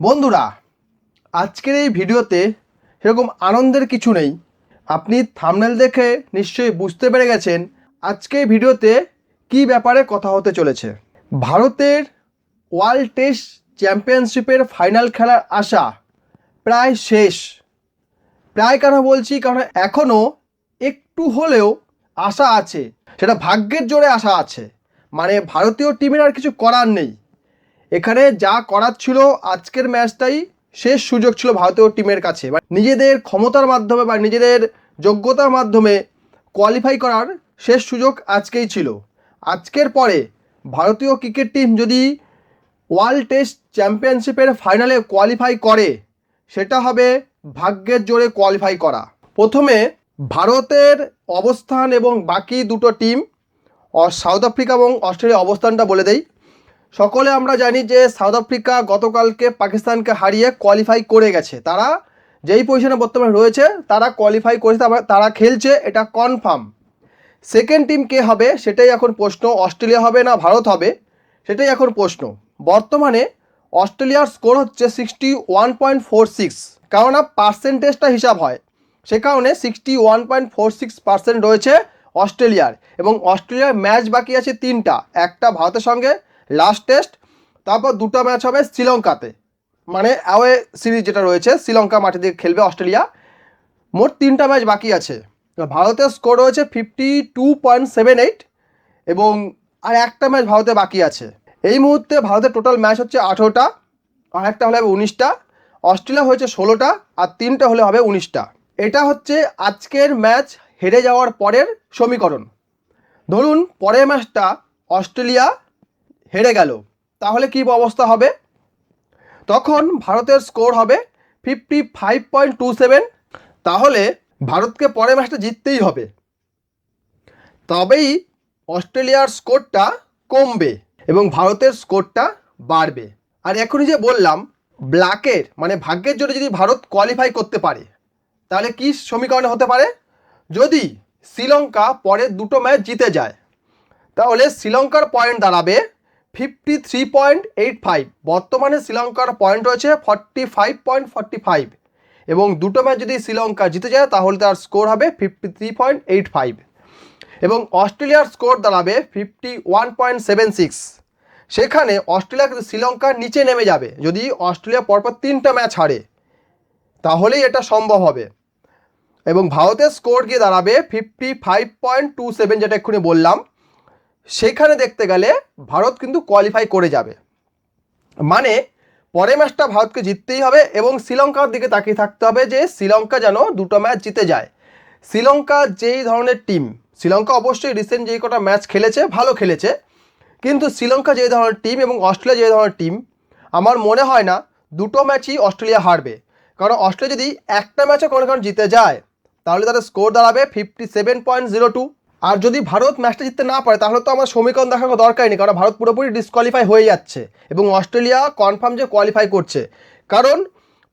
বন্ধুরা, আজকের এই ভিডিওতে সেরকম আনন্দের কিছু নেই। আপনি থামনেল দেখে নিশ্চয়ই বুঝতে পেরে গেছেন আজকে এই ভিডিওতে কি ব্যাপারে কথা হতে চলেছে। ভারতের ওয়ার্ল্ড টেস্ট চ্যাম্পিয়নশিপের ফাইনাল খেলার আশা প্রায় শেষ। প্রায় কেন বলছি? কারণ এখনও একটু হলেও আশা আছে। সেটা ভাগ্যের জোরে আশা আছে। মানে ভারতীয় টিমের আর কিছু করার নেই। এখানে যা করার ছিল আজকের ম্যাচটাই শেষ সুযোগ ছিল ভারতীয় টিমের কাছে। বা নিজেদের ক্ষমতার মাধ্যমে বা নিজেদের যোগ্যতার মাধ্যমে কোয়ালিফাই করার শেষ সুযোগ আজকেই ছিল। আজকের পরে ভারতীয় ক্রিকেট টিম যদি ওয়ার্ল্ড টেস্ট চ্যাম্পিয়নশিপের ফাইনালে কোয়ালিফাই করে, সেটা হবে ভাগ্যের জোরে কোয়ালিফাই করা। প্রথমে ভারতের অবস্থান এবং বাকি দুটো টিম সাউথ আফ্রিকা এবং অস্ট্রেলিয়ার অবস্থানটা বলে দেই। সকলে আমরা জানি যে সাউথ আফ্রিকা গতকালকে পাকিস্তানকে হারিয়ে কোয়ালিফাই করে গেছে। তারা যেই পজিশনে বর্তমানে রয়েছে, তারা কোয়ালিফাই করেছে, তারা খেলছে, এটা কনফার্ম সেকেন্ড টিম কে হবে, সেটাই এখন প্রশ্ন। অস্ট্রেলিয়া হবে না, ভারত হবে? সেটাই এখন প্রশ্ন। বর্তমানে অস্ট্রেলিয়ার স্কোর হচ্ছে sixty one point four six কেননা পার্সেন্টেজটা হিসাব হয়। সে কারণে sixty one point four six percent রয়েছে অস্ট্রেলিয়ার। এবং অস্ট্রেলিয়ার ম্যাচ বাকি আছে তিনটা। একটা ভারতের সঙ্গে লাস্ট টেস্ট তারপর দুটো ম্যাচ হবে শ্রীলঙ্কাতে। মানে অ্যাওয়ে সিরিজ যেটা রয়েছে, শ্রীলঙ্কা মাঠে দিয়ে খেলবে অস্ট্রেলিয়া। মোট তিনটা ম্যাচ বাকি আছে। ভারতের স্কোর রয়েছে fifty two point seven eight এবং আর একটা ম্যাচ ভারতে বাকি আছে। এই মুহূর্তে ভারতের টোটাল ম্যাচ হচ্ছে আঠেরোটা, আর একটা হলে হবে উনিশটা। অস্ট্রেলিয়া হয়েছে ষোলোটা, আর তিনটা হলে হবে উনিশটা। এটা হচ্ছে আজকের ম্যাচ হেরে যাওয়ার পরের সমীকরণ। ধরুন, পরের ম্যাচটা অস্ট্রেলিয়া হেরে গেল। তাহলে কী অবস্থা হবে? তখন ভারতের স্কোর হবে fifty five point two seven. তাহলে ভারতকে পরের ম্যাচটা জিততেই হবে। তবেই অস্ট্রেলিয়ার স্কোরটা কমবে এবং ভারতের স্কোরটা বাড়বে। আর এখনই যে বললাম ব্ল্যাকের মানে ভাগ্যের জন্য যদি ভারত কোয়ালিফাই করতে পারে, তাহলে কি সমীকরণে হতে পারে? যদি শ্রীলঙ্কা পরের দুটো ম্যাচ জিতে যায়, তাহলে শ্রীলঙ্কার পয়েন্ট দাঁড়াবে fifty three point eight five বর্তমানে শ্রীলঙ্কার পয়েন্ট রয়েছে forty five point forty five এবং দুটো ম্যাচ যদি শ্রীলঙ্কা জিতে যায়, তাহলে তার স্কোর হবে fifty three point eight five এবং অস্ট্রেলিয়ার স্কোর দাঁড়াবে fifty one point seven six সেখানে অস্ট্রেলিয়া কিন্তু শ্রীলঙ্কার নিচে নেমে যাবে। যদি অস্ট্রেলিয়া পরপর তিনটা ম্যাচ হারে, তাহলেই এটা সম্ভব হবে। এবং ভারতের স্কোর গিয়ে দাঁড়াবে fifty five point two seven যেটা এক্ষুনি বললাম। সেখানে দেখতে গেলে ভারত কিন্তু কোয়ালিফাই করে যাবে। মানে পরের ম্যাচটা ভারতকে জিততেই হবে এবং শ্রীলঙ্কার দিকে তাকিয়ে থাকতে হবে যে শ্রীলঙ্কা যেন দুটো ম্যাচ জিতে যায়। শ্রীলঙ্কা যেই ধরনের টিম শ্রীলঙ্কা অবশ্যই রিসেন্ট যেই কটা ম্যাচ খেলেছে, ভালো খেলেছে। কিন্তু শ্রীলঙ্কা যে ধরনের টিম এবং অস্ট্রেলিয়া যে ধরনের টিম আমার মনে হয় না দুটো ম্যাচই অস্ট্রেলিয়া হারবে। কারণ অস্ট্রেলিয়া যদি একটা ম্যাচে কোনো কারণ জিতে যায়, তাহলে তাদের স্কোর দাঁড়াবে fifty seven point zero two আর যদি ভারত ম্যাচটা জিততে না পারে, তাহলে তো আমার সমীকরণ দেখার কোনো দরকারই নেই, কারণ ভারত পুরোপুরি ডিসকোয়ালিফাই হয়ে যাচ্ছে। এবং অস্ট্রেলিয়া কনফার্ম যে কোয়ালিফাই করছে। কারণ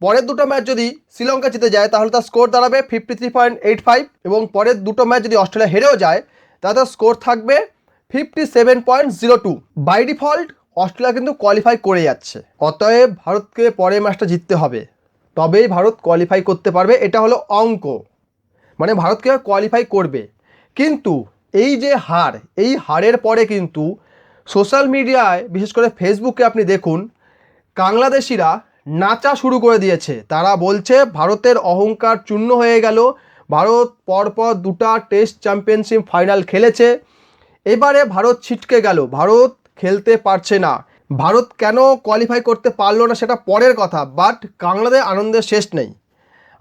পরের দুটো ম্যাচ যদি শ্রীলঙ্কা জিতে যায়, তাহলে তার স্কোর দাঁড়াবে fifty three point eight five এবং পরের দুটো ম্যাচ যদি অস্ট্রেলিয়া হেরেও যায়, তাহলে তার স্কোর থাকবে fifty seven point zero two by default Australia কিন্তু কোয়ালিফাই করে যাচ্ছে। অতএব ভারতকে পরের ম্যাচটা জিততে হবে। তবেই ভারত কোয়ালিফাই করতে পারবে, এটা হলো অঙ্ক। মানে ভারতকে কোয়ালিফাই করবে? কিন্তু এই যে হার, এই হারের পরে কিন্তু সোশ্যাল মিডিয়ায় বিশেষ করে ফেসবুকে আপনি দেখুন, বাংলাদেশিরা নাচা শুরু করে দিয়েছে। তারা বলছে, ভারতের অহংকার চূর্ণ হয়ে গেল। ভারত পরপর দুটা টেস্ট চ্যাম্পিয়নশিপ ফাইনাল খেলেছে। এবারে ভারত ছিটকে গেল। ভারত খেলতে পারছে না। ভারত কেন কোয়ালিফাই করতে পারল না সেটা পরের কথা বাট বাংলাদেশ আনন্দের শেষ নেই।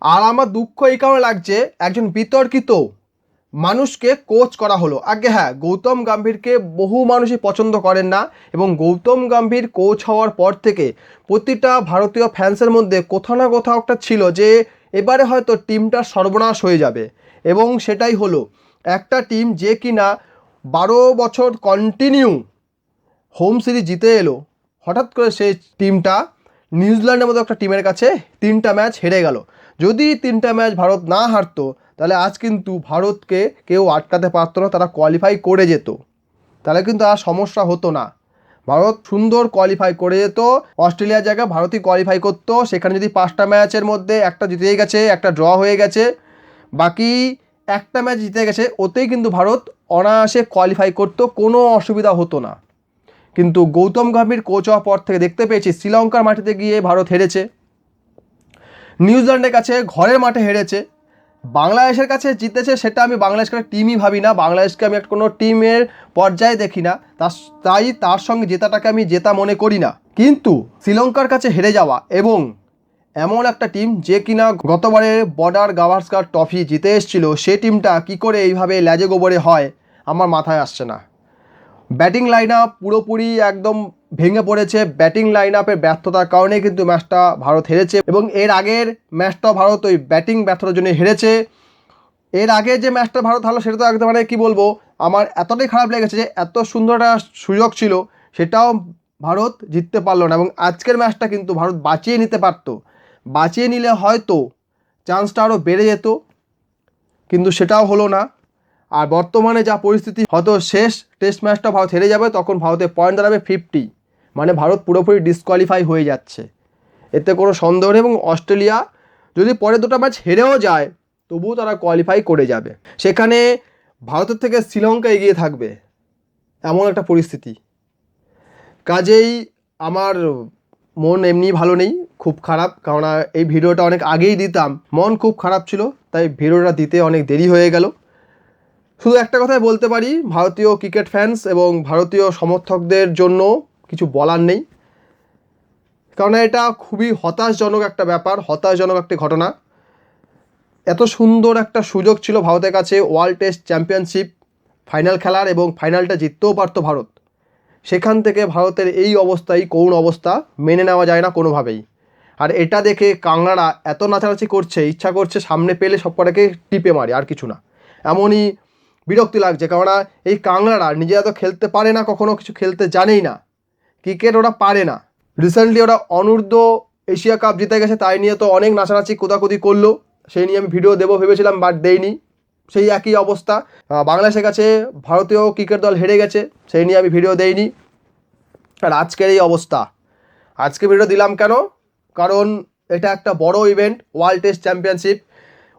আর আমার দুঃখ এই কারণে লাগছে, একজন বিতর্কিত মানুষকে কোচ করা হলো। আগে হ্যাঁ গৌতম গম্ভীরকে বহু মানুষই পছন্দ করেন না এবং গৌতম গম্ভীর কোচ হওয়ার পর থেকে প্রতিটা ভারতীয় ফ্যান্সের মধ্যে কোথাও না কোথাও একটা ছিল যে এবারে হয়তো টিমটা সর্বনাশ হয়ে যাবে। এবং সেটাই হলো, একটা টিম যে কিনা বারো বছর কন্টিনিউ হোম সিরিজ জিতে এলো, হঠাৎ করে সেই টিমটা নিউজিল্যান্ডের মতো একটা টিমের কাছে তিনটা ম্যাচ হেরে গেল। যদি তিনটা ম্যাচ ভারত না হারতো তাহলে আজ কিন্তু ভারতকে কেউ আটকাতে পারতো না, তারা কোয়ালিফাই করে যেত। তাহলে কিন্তু আর সমস্যা হতো না। ভারত সুন্দর কোয়ালিফাই করে যেত, অস্ট্রেলিয়ার জায়গায় ভারতই কোয়ালিফাই করতো, সেখানে যদি পাঁচটা ম্যাচের মধ্যে একটা জিতে গেছে, একটা ড্র হয়ে গেছে, বাকি একটা ম্যাচ জিতে গেছে, ওতেই কিন্তু ভারত অনায়াসে কোয়ালিফাই করতো, কোনো অসুবিধা হতো না। কিন্তু গৌতম গম্ভীর কোচ হওয়ার পর থেকে দেখতে পেয়েছি, শ্রীলঙ্কার মাটিতে গিয়ে ভারত হেরেছে। নিউজিল্যান্ডের কাছে ঘরের মাঠে হেরেছে। বাংলাদেশের কাছে জিতেছে, সেটা আমি বাংলাদেশকে টিমই ভাবি না। বাংলাদেশকে আমি একটা কোনো টিমের পর্যায়ে দেখি না। তাই তার সঙ্গে জেতাটাকে আমি জেতা মনে করি না। কিন্তু শ্রীলঙ্কার কাছে হেরে যাওয়া এবং এমন একটা টিম যে কিনা গতবারে বর্ডার গাভাস্কার ট্রফি জিতে এসেছিল, সে টিমটা কি করে এইভাবে ল্যাজে গোবরে হয়, আমার মাথায় আসছে না। ব্যাটিং লাইন পুরোপুরি একদম ভেঙে পড়েছে ব্যাটিং লাইন আপের ব্যর্থতার কারণে কিন্তু ম্যাচটা ভারত হেরেছে এবং এর আগের ম্যাচটাও ভারত ওই ব্যাটিং ব্যর্থতার জন্য হেরেছে। এর আগে যে ম্যাচটা ভারত হারলো সেটা তো একদম মানে কী বলব, আমার এতটাই খারাপ লেগেছে যে এত সুন্দর একটা সুযোগ ছিল, সেটাও ভারত জিততে পারল না এবং আজকের ম্যাচটা কিন্তু ভারত বাঁচিয়ে নিতে পারতো। বাঁচিয়ে নিলে হয়তো চান্সটা আরও বেড়ে যেত, কিন্তু সেটাও হলো না। আর বর্তমানে যা পরিস্থিতি, হয়তো শেষ টেস্ট ম্যাচটা ভারত হেরে যাবে, তখন ভারতের পয়েন্ট দাঁড়াবে ফিফটি মানে ভারত পুরোপুরি ডিসকোয়ালিফাই হয়ে যাচ্ছে। এতে কোনো সন্দেহ নেই এবং অস্ট্রেলিয়া যদি পরে দুটো ম্যাচ হেরেও যায়, তবুও তারা কোয়ালিফাই করে যাবে। সেখানে ভারতের থেকে শ্রীলঙ্কা এগিয়ে থাকবে। এমন একটা পরিস্থিতি। কাজেই আমার মন এমনি ভালো নেই, খুব খারাপ। কারণ এই ভিডিওটা অনেক আগেই দিতাম। মন খুব খারাপ ছিল, তাই ভিডিওটা দিতে অনেক দেরি হয়ে গেল। শুধু একটা কথাই বলতে পারি, ভারতীয় ক্রিকেট ফ্যান্স এবং ভারতীয় সমর্থকদের জন্য কিছু বলার নেই। কারণ এটা খুবই হতাশজনক একটা ব্যাপার, হতাশজনক একটি ঘটনা। এত সুন্দর একটা সুযোগ ছিল ভারতের কাছে ওয়ার্ল্ড টেস্ট চ্যাম্পিয়নশিপ ফাইনাল খেলার এবং ফাইনালটা জিততেও পারতো ভারত। সেখান থেকে ভারতের এই অবস্থায় করুণ অবস্থা, মেনে নেওয়া যায় না কোনোভাবেই। আর এটা দেখে কাংড়ারা এত নাচানাচি করছে, ইচ্ছা করছে সামনে পেলে সব কটাকে টিপে মারে, আর কিছু না। এমনই বিরক্তি লাগছে, কেননা এই কাংড়ারা নিজেরা তো খেলতে পারে না, কখনো কিছু খেলতে জানেই না। ক্রিকেট ওরা পারে না। রিসেন্টলি ওরা অনূর্ধ্ব এশিয়া কাপ জিতে গেছে, তাই নিয়ে তো অনেক নাচানাচি, কোদাকুদি করল। সেই নিয়ে আমি ভিডিও দেবো ভেবেছিলাম বাট দেইনি। সেই একই অবস্থা। বাংলাদেশের কাছে ভারতীয় ক্রিকেট দল হেরে গেছে, সেই নিয়ে আমি ভিডিও দেইনি। আর আজকের এই অবস্থা। আজকে ভিডিও দিলাম কেন? কারণ এটা একটা বড় ইভেন্ট ওয়ার্ল্ড টেস্ট চ্যাম্পিয়নশিপ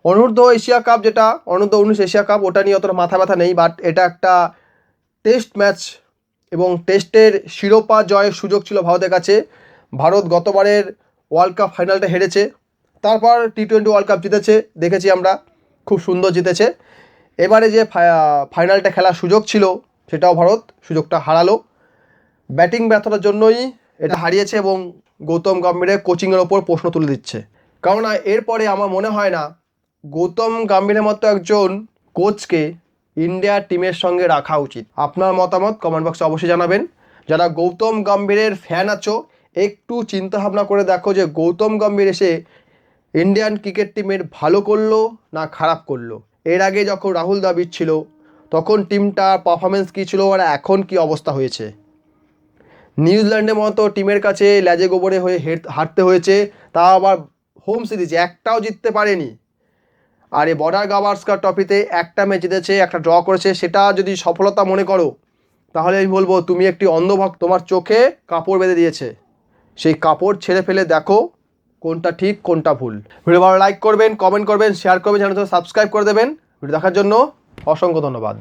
অনূর্ধ্ব এশিয়া কাপ যেটা, অনূর্ধ্ব উনিশ এশিয়া কাপ, ওটা নিয়ে অতটা মাথা ব্যথা নেই বাট এটা একটা টেস্ট ম্যাচ এবং টেস্টের শিরোপা জয়ের সুযোগ ছিল ভারতের কাছে। ভারত গতবারের ওয়ার্ল্ড কাপ ফাইনালটা হেরেছে। তারপর টি টোয়েন্টি ওয়ার্ল্ড কাপ জিতেছে, দেখেছি আমরা, খুব সুন্দর জিতেছে। এবারে যে ফাইনালটা খেলার সুযোগ ছিল, সেটাও ভারত সুযোগটা হারালো। ব্যাটিং ব্যর্থতার জন্যই এটা হারিয়েছে এবং গৌতম গম্ভীরের কোচিংয়ের ওপর প্রশ্ন তুলে দিচ্ছে। কারণ এরপরে আমার মনে হয় না, গৌতম গম্ভীরের মতো একজন কোচকে ইন্ডিয়ার টিমের সঙ্গে রাখা উচিত। আপনার মতামত কমেন্ট বক্সে অবশ্যই জানাবেন। যারা গৌতম গম্ভীরের ফ্যান আছো, একটু চিন্তা ভাবনা করে দেখো যে গৌতম গম্ভীর এসে ইন্ডিয়ান ক্রিকেট টিমের ভালো করল না খারাপ করল? এর আগে যখন রাহুল দ্রাবিড় ছিল, তখন টিমটার পারফরমেন্স কী ছিল আর এখন কি অবস্থা হয়েছে? নিউজিল্যান্ডের মতো টিমের কাছে ল্যাজে গোবরে হয়ে হের- হারতে হয়েছে তা আবার হোম সিরিজ একটাও জিততে পারেনি। আর এই বর্ডার গাভাস্কার ট্রফিতে একটা ম্যাচ জিতেছে, একটা ড্র করেছে, সেটা যদি সফলতা মনে করো, তাহলে আমি বলব তুমি একটি অন্ধভক্ত তোমার চোখে কাপড় বেঁধে দিয়েছে। সেই কাপড় ছেড়ে ফেলে দেখো কোনটা ঠিক, কোনটা ভুল। ভিডিও ভালো লাইক করবেন কমেন্ট করবেন শেয়ার করবেন চ্যানেলটা সাবস্ক্রাইব করে দেবেন। ভিডিও দেখার জন্য অসংখ্য ধন্যবাদ।